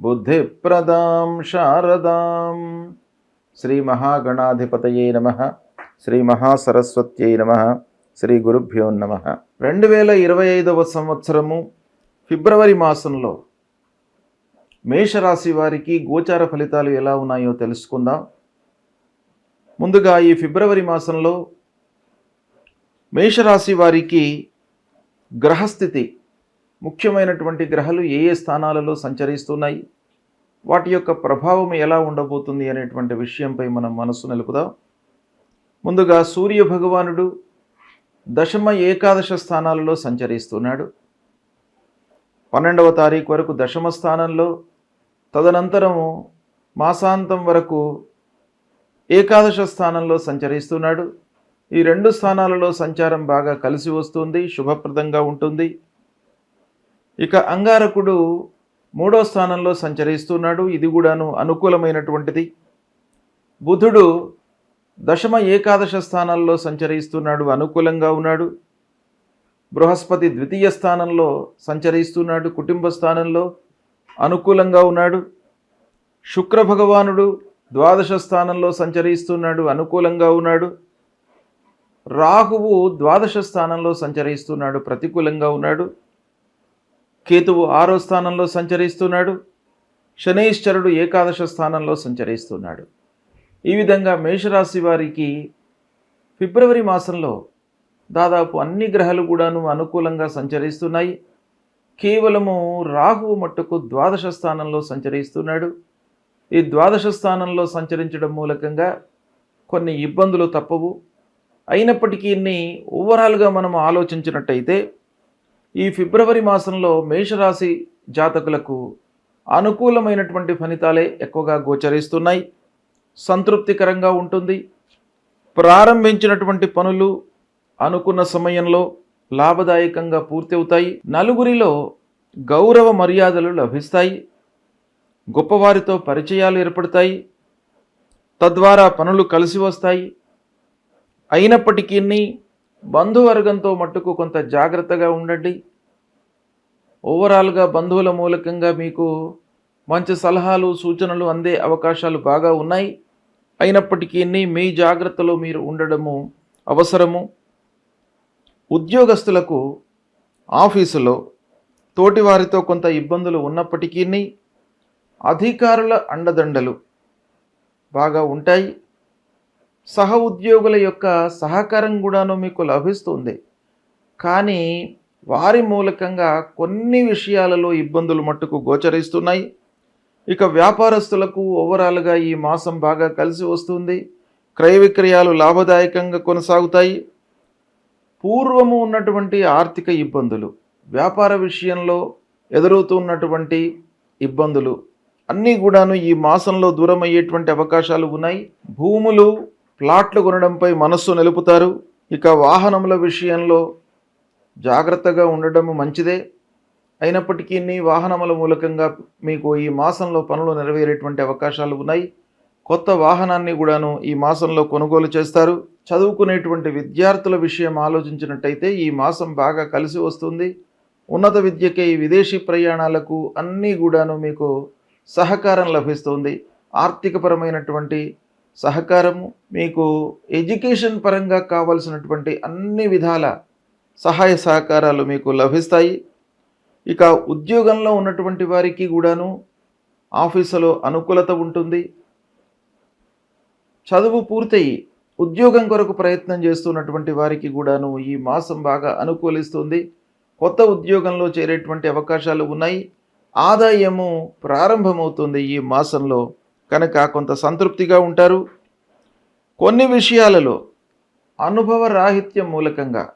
బుద్ధిప్రదాం శారదాం. శ్రీ మహాగణాధిపతయే నమ. శ్రీ మహాసరస్వత్యై నమ. శ్రీ గురుభ్యో నమ. రెండు వేల ఇరవై ఐదవ సంవత్సరము ఫిబ్రవరి మాసంలో మేషరాశి వారికి గోచార ఫలితాలు ఎలా ఉన్నాయో తెలుసుకుందాం. ముందుగా ఈ ఫిబ్రవరి మాసంలో మేషరాశి వారికి గ్రహస్థితి ముఖ్యమైనటువంటి గ్రహాలు ఏ ఏ స్థానాలలో సంచరిస్తున్నాయి? వాటి యొక్క ప్రభావం ఎలా ఉండబోతుంది అనేటువంటి విషయంపై మనం మనసు నిలుపుదాం. ముందుగా సూర్య భగవానుడు దశమ ఏకాదశ స్థానాలలో సంచరిస్తున్నాడు. పన్నెండవ తారీఖు వరకు దశమ స్థానంలో తదనంతరము మాసాంతం వరకు ఏకాదశ స్థానంలో సంచరిస్తున్నాడు. ఈ రెండు స్థానాలలో సంచారం బాగా కలిసి వస్తుంది శుభప్రదంగా ఉంటుంది. ఇక అంగారకుడు మూడో స్థానంలో సంచరిస్తున్నాడు. ఇది కూడాను అనుకూలమైనటువంటిది. బుధుడు దశమ ఏకాదశ స్థానాల్లో సంచరిస్తున్నాడు. అనుకూలంగా ఉన్నాడు. బృహస్పతి ద్వితీయ స్థానంలో సంచరిస్తున్నాడు. కుటుంబ స్థానంలో అనుకూలంగా ఉన్నాడు. శుక్ర భగవానుడు ద్వాదశ స్థానంలో సంచరిస్తున్నాడు. అనుకూలంగా ఉన్నాడు. రాహువు ద్వాదశ స్థానంలో సంచరిస్తున్నాడు. ప్రతికూలంగా ఉన్నాడు. కేతువు ఆరో స్థానంలో సంచరిస్తున్నాడు. శనైశ్చరుడు ఏకాదశ స్థానంలో సంచరిస్తున్నాడు. ఈ విధంగా మేషరాశి వారికి ఫిబ్రవరి మాసంలో దాదాపు అన్ని గ్రహాలు కూడాను అనుకూలంగా సంచరిస్తున్నాయి. కేవలము రాహువు మట్టుకు ద్వాదశ స్థానంలో సంచరిస్తున్నాడు. ఈ ద్వాదశ స్థానంలో సంచరించడం మూలకంగా కొన్ని ఇబ్బందులు తప్పవు. అయినప్పటికీ ఓవరాల్గా మనం ఆలోచించినట్టయితే ఈ ఫిబ్రవరి మాసంలో మేషరాశి జాతకులకు అనుకూలమైనటువంటి ఫలితాలే ఎక్కువగా గోచరిస్తున్నాయి. సంతృప్తికరంగా ఉంటుంది. ప్రారంభించినటువంటి పనులు అనుకున్న సమయంలో లాభదాయకంగా పూర్తి అవుతాయి నలుగురిలో గౌరవ మర్యాదలు లభిస్తాయి. గొప్పవారితో పరిచయాలు ఏర్పడతాయి. తద్వారా పనులు కలిసి వస్తాయి. అయినప్పటికీ బంధువర్గంతో మట్టుకు కొంత జాగ్రత్తగా ఉండండి. ఓవరాల్గా బంధువుల మూలకంగా మీకు మంచి సలహాలు సూచనలు అందే అవకాశాలు బాగా ఉన్నాయి. అయినప్పటికీ మీ జాగ్రత్తలో మీరు ఉండడము అవసరము. ఉద్యోగస్తులకు ఆఫీసులో తోటివారితో కొంత ఇబ్బందులు ఉన్నప్పటికీ అధికారుల అండదండలు బాగా ఉంటాయి. సహ ఉద్యోగుల యొక్క సహకారం కూడాను మీకు లభిస్తుంది. కానీ వారి మూలకంగా కొన్ని విషయాలలో ఇబ్బందులు మట్టుకు గోచరిస్తున్నాయి. ఇక వ్యాపారస్తులకు ఓవరాల్గా ఈ మాసం బాగా కలిసి వస్తుంది. క్రయ విక్రయాలు లాభదాయకంగా కొనసాగుతాయి. పూర్వము ఉన్నటువంటి ఆర్థిక ఇబ్బందులు వ్యాపార విషయంలో ఎదురవుతున్నటువంటి ఇబ్బందులు అన్నీ కూడాను ఈ మాసంలో దూరం అయ్యేటువంటి అవకాశాలు ఉన్నాయి. భూములు ప్లాట్లు కొనడంపై మనస్సు నిలుపుతారు. ఇక వాహనముల విషయంలో జాగ్రత్తగా ఉండడం మంచిదే. అయినప్పటికీ వాహనముల మూలకంగా మీకు ఈ మాసంలో పనులు నెరవేరేటువంటి అవకాశాలు ఉన్నాయి. కొత్త వాహనాన్ని కూడాను ఈ మాసంలో కొనుగోలు చేస్తారు. చదువుకునేటువంటి విద్యార్థుల విషయం ఆలోచించినట్టయితే ఈ మాసం బాగా కలిసి వస్తుంది. ఉన్నత విద్యకై విదేశీ ప్రయాణాలకు అన్నీ కూడాను మీకు సహకారం లభిస్తుంది. ఆర్థికపరమైనటువంటి సహకారము మీకు ఎడ్యుకేషన్ పరంగా కావలసినటువంటి అన్ని విధాల సహాయ సహకారాలు మీకు లభిస్తాయి. ఇక ఉద్యోగంలో ఉన్నటువంటి వారికి కూడాను ఆఫీసులో అనుకూలత ఉంటుంది. చదువు పూర్తయి ఉద్యోగం కొరకు ప్రయత్నం చేస్తున్నటువంటి వారికి కూడాను ఈ మాసం బాగా అనుకూలిస్తుంది. కొత్త ఉద్యోగంలో చేరేటువంటి అవకాశాలు ఉన్నాయి. ఆదాయము ప్రారంభమవుతుంది ఈ మాసంలో. కనుక కొంత సంతృప్తిగా ఉంటారు. కొన్ని విషయాలలో అనుభవ రాహిత్యం మూలకంగా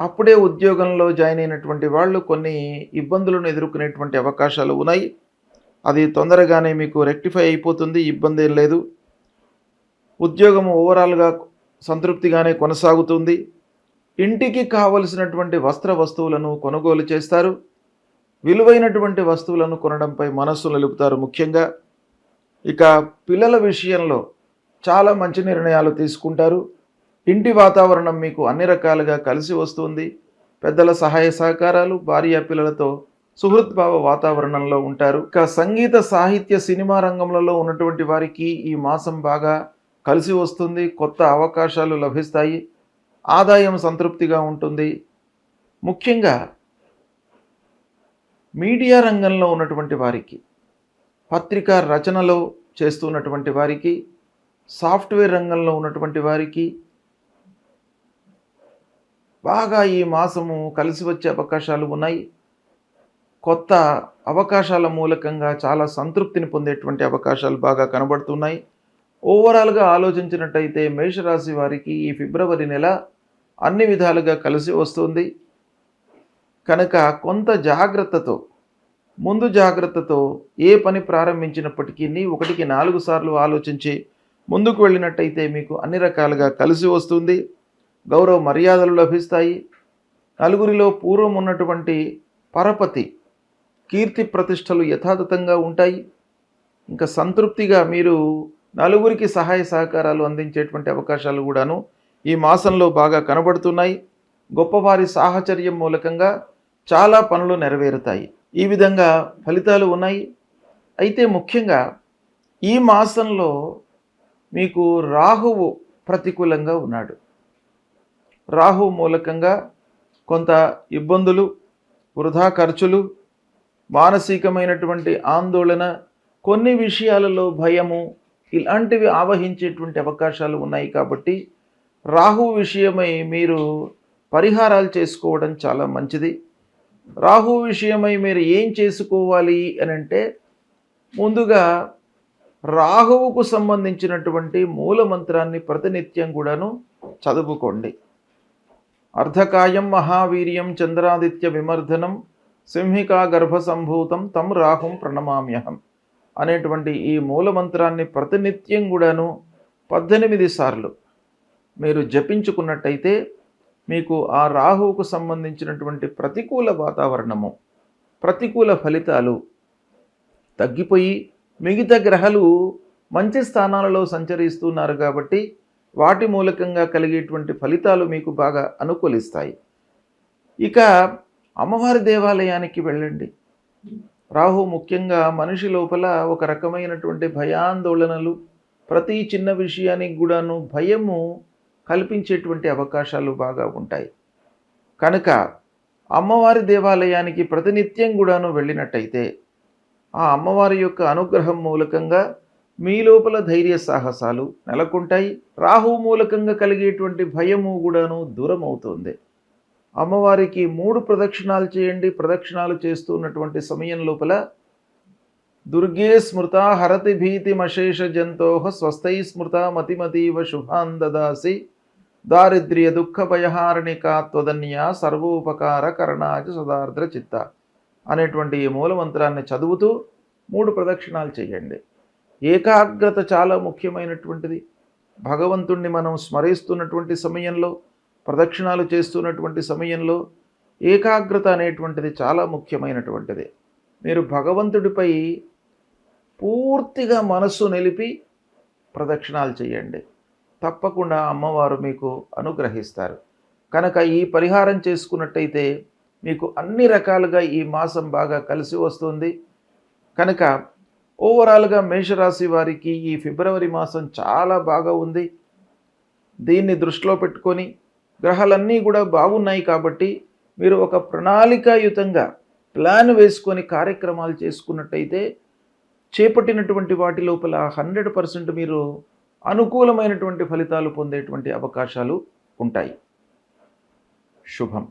అప్పుడే ఉద్యోగంలో జాయిన్ అయినటువంటి వాళ్ళు కొన్ని ఇబ్బందులను ఎదుర్కొనేటువంటి అవకాశాలు ఉన్నాయి. అది తొందరగానే మీకు రెక్టిఫై అయిపోతుంది ఇబ్బంది ఏం లేదు. ఉద్యోగం ఓవరాల్గా సంతృప్తిగానే కొనసాగుతుంది. ఇంటికి కావలసినటువంటి వస్త్ర వస్తువులను కొనుగోలు చేస్తారు. విలువైనటువంటి వస్తువులను కొనడంపై మనస్సు నిలుపుతారు ముఖ్యంగా. ఇక పిల్లల విషయంలో చాలా మంచి నిర్ణయాలు తీసుకుంటారు. ఇంటి వాతావరణం మీకు అన్ని రకాలుగా కలిసి వస్తుంది. పెద్దల సహాయ సహకారాలు భార్య పిల్లలతో సుహృద్భావ వాతావరణంలో ఉంటారు. ఇక సంగీత సాహిత్య సినిమా రంగంలో ఉన్నటువంటి వారికి ఈ మాసం బాగా కలిసి వస్తుంది. కొత్త అవకాశాలు లభిస్తాయి. ఆదాయం సంతృప్తిగా ఉంటుంది. ముఖ్యంగా మీడియా రంగంలో ఉన్నటువంటి వారికి పత్రికా రచనలో చేస్తున్నటువంటి వారికి సాఫ్ట్వేర్ రంగంలో ఉన్నటువంటి వారికి బాగా ఈ మాసము కలిసి వచ్చే అవకాశాలు ఉన్నాయి. కొత్త అవకాశాల మూలకంగా చాలా సంతృప్తిని పొందేటువంటి అవకాశాలు బాగా కనబడుతున్నాయి. ఓవరాల్గా ఆలోచించినట్టయితే మేషరాశి వారికి ఈ ఫిబ్రవరి నెల అన్ని విధాలుగా కలిసి వస్తుంది. కనుక కొంత జాగ్రత్తతో ముందు జాగ్రత్తతో ఏ పని ప్రారంభించినప్పటికీ ఒకటికి నాలుగు సార్లు ఆలోచించి ముందుకు వెళ్ళినట్టయితే మీకు అన్ని రకాలుగా కలిసి వస్తుంది. గౌరవ మర్యాదలు లభిస్తాయి. నలుగురిలో పూర్వం ఉన్నటువంటి పరపతి కీర్తి ప్రతిష్టలు యథాతథంగా ఉంటాయి. ఇంకా సంతృప్తిగా మీరు నలుగురికి సహాయ సహకారాలు అందించేటువంటి అవకాశాలు కూడాను ఈ మాసంలో బాగా కనబడుతున్నాయి. గొప్పవారి సాహచర్యం మూలకంగా చాలా పనులు నెరవేరుతాయి. ఈ విధంగా ఫలితాలు ఉన్నాయి. అయితే ముఖ్యంగా ఈ మాసంలో మీకు రాహువు ప్రతికూలంగా ఉన్నాడు. రాహు మూలకంగా కొంత ఇబ్బందులు వృధా ఖర్చులు మానసికమైనటువంటి ఆందోళన కొన్ని విషయాలలో భయము ఇలాంటివి ఆవహించేటువంటి అవకాశాలు ఉన్నాయి కాబట్టి రాహు విషయమై మీరు పరిహారాలు చేసుకోవడం చాలా మంచిది. రాహు విషయమై మీరు ఏం చేసుకోవాలి అని అంటే ముందుగా రాహువుకు సంబంధించినటువంటి మూల మంత్రాన్ని ప్రతినిత్యం కూడాను చదువుకోండి. అర్ధకాయం మహావీర్యం చంద్రాదిత్య విమర్ధనం సింహికా గర్భ సంభూతం తం రాహుం ప్రణమామ్యహం అనేటువంటి ఈ మూల మంత్రాన్ని ప్రతినిత్యం కూడాను పద్దెనిమిది సార్లు మీరు జపించుకున్నట్టయితే మీకు ఆ రాహువుకు సంబంధించినటువంటి ప్రతికూల వాతావరణము ప్రతికూల ఫలితాలు తగ్గిపోయి మిగతా గ్రహాలు మంచి స్థానాలలో సంచరిస్తున్నారు కాబట్టి వాటి మూలకంగా కలిగేటువంటి ఫలితాలు మీకు బాగా అనుకూలిస్తాయి. ఇక అమ్మవారి దేవాలయానికి వెళ్ళండి. రాహు ముఖ్యంగా మనిషి లోపల ఒక రకమైనటువంటి భయాందోళనలు ప్రతి చిన్న విషయానికి కూడాను భయము కల్పించేటువంటి అవకాశాలు బాగా ఉంటాయి. కనుక అమ్మవారి దేవాలయానికి ప్రతినిత్యం కూడాను వెళ్ళినట్టయితే ఆ అమ్మవారి యొక్క అనుగ్రహం మూలకంగా మీ లోపల ధైర్య సాహసాలు నెలకొంటాయి. రాహువు మూలకంగా కలిగేటువంటి భయము కూడాను దూరం అవుతుంది అమ్మవారికి మూడు ప్రదక్షిణాలు చేయండి. ప్రదక్షిణాలు చేస్తున్నటువంటి సమయం లోపల దుర్గే స్మృత హరతి భీతిమశేష జంతో స్వస్థై స్మృత మతిమతీవ శుభాన్ దదాసి దారిద్ర్య దుఃఖ భయహారణిక త్వదన్య సర్వోపకార కరణాచ సదార్ద్ర చిత్త అనేటువంటి ఈ మూలమంత్రాన్ని చదువుతూ మూడు ప్రదక్షిణాలు చేయండి. ఏకాగ్రత చాలా ముఖ్యమైనటువంటిది. భగవంతుణ్ణి మనం స్మరిస్తున్నటువంటి సమయంలో ప్రదక్షిణాలు చేస్తున్నటువంటి సమయంలో ఏకాగ్రత అనేటువంటిది చాలా ముఖ్యమైనటువంటిది. మీరు భగవంతుడిపై పూర్తిగా మనస్సు నిలిపి ప్రదక్షిణాలు చేయండి. తప్పకుండా అమ్మవారు మీకు అనుగ్రహిస్తారు. కనుక ఈ పరిహారం చేసుకున్నట్టయితే మీకు అన్ని రకాలుగా ఈ మాసం బాగా కలిసి వస్తుంది. కనుక ఓవరాల్గా మేషరాశి వారికి ఈ ఫిబ్రవరి మాసం చాలా బాగా ఉంది. దీన్ని దృష్టిలో పెట్టుకొని గ్రహాలన్నీ కూడా బాగున్నాయి కాబట్టి మీరు ఒక ప్రణాళికాయుతంగా ప్లాన్ వేసుకొని కార్యక్రమాలు చేసుకున్నట్టయితే చేపట్టినటువంటి వాటి లోపల హండ్రెడ్ పర్సెంట్ మీరు అనుకూలమైనటువంటి ఫలితాలు పొందేటువంటి అవకాశాలు ఉంటాయి. శుభం.